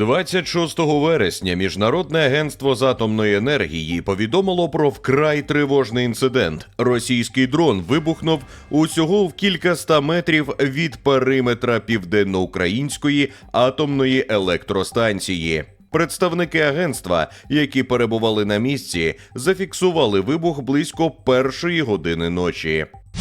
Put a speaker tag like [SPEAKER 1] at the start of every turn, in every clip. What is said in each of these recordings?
[SPEAKER 1] 26 вересня Міжнародне агентство з атомної енергії повідомило про вкрай тривожний інцидент. Російський дрон вибухнув усього в кількаста метрів від периметра південноукраїнської атомної електростанції. Представники агентства, які перебували на місці, зафіксували вибух близько першої години ночі.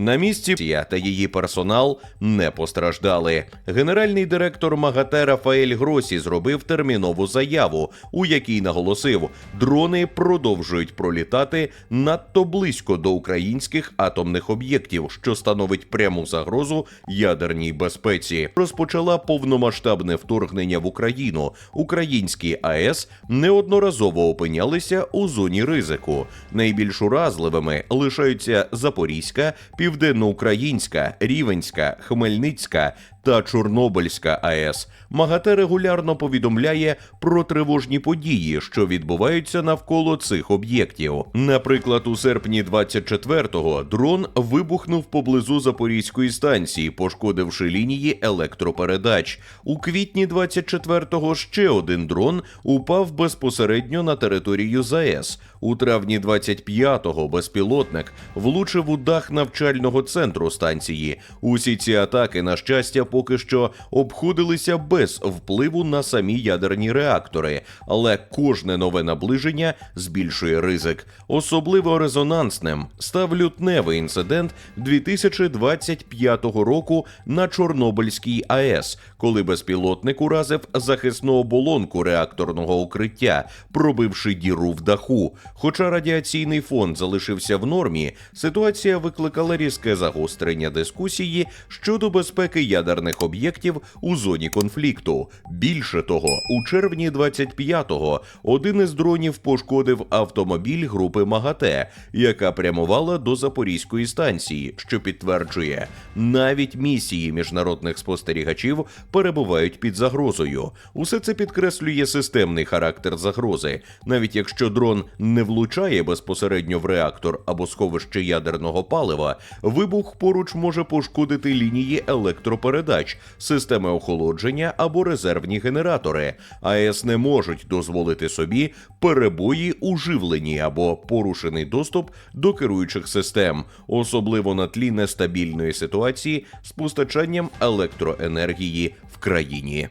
[SPEAKER 1] На місці я та її персонал не постраждали. Генеральний директор МАГАТЕ Рафаель Гросі зробив термінову заяву, у якій наголосив, дрони продовжують пролітати надто близько до українських атомних об'єктів, що становить пряму загрозу ядерній безпеці. Розпочала повномасштабне вторгнення в Україну. Українські АЕС неодноразово опинялися у зоні ризику. Найбільш уразливими лишаються Запорізька, Південноукраїнська, Рівенська, Хмельницька та Чорнобильська АЕС. МАГАТЕ регулярно повідомляє про тривожні події, що відбуваються навколо цих об'єктів. Наприклад, у серпні 24-го дрон вибухнув поблизу Запорізької станції, пошкодивши лінії електропередач. У квітні 24-го ще один дрон упав безпосередньо на територію ЗАЕС. У травні 25-го безпілотник влучив у дах навчального центру станції. Усі ці атаки, на щастя, поки що обходилися без впливу на самі ядерні реактори, але кожне нове наближення збільшує ризик. Особливо резонансним став лютневий інцидент 2025 року на Чорнобильській АЕС, коли безпілотник уразив захисну оболонку реакторного укриття, пробивши діру в даху. Хоча радіаційний фон залишився в нормі, ситуація викликала різке загострення дискусії щодо безпеки ядерних об'єктів у зоні конфлікту. Більше того, у червні 25-го один із дронів пошкодив автомобіль групи МАГАТЕ, яка прямувала до Запорізької станції, що підтверджує, навіть місії міжнародних спостерігачів перебувають під загрозою. Усе це підкреслює системний характер загрози, навіть якщо дрон не влучає безпосередньо в реактор або сховище ядерного палива, вибух поруч може пошкодити лінії електропередач, системи охолодження або резервні генератори. АЕС не можуть дозволити собі перебої у живленні або порушений доступ до керуючих систем, особливо на тлі нестабільної ситуації з постачанням електроенергії в країні.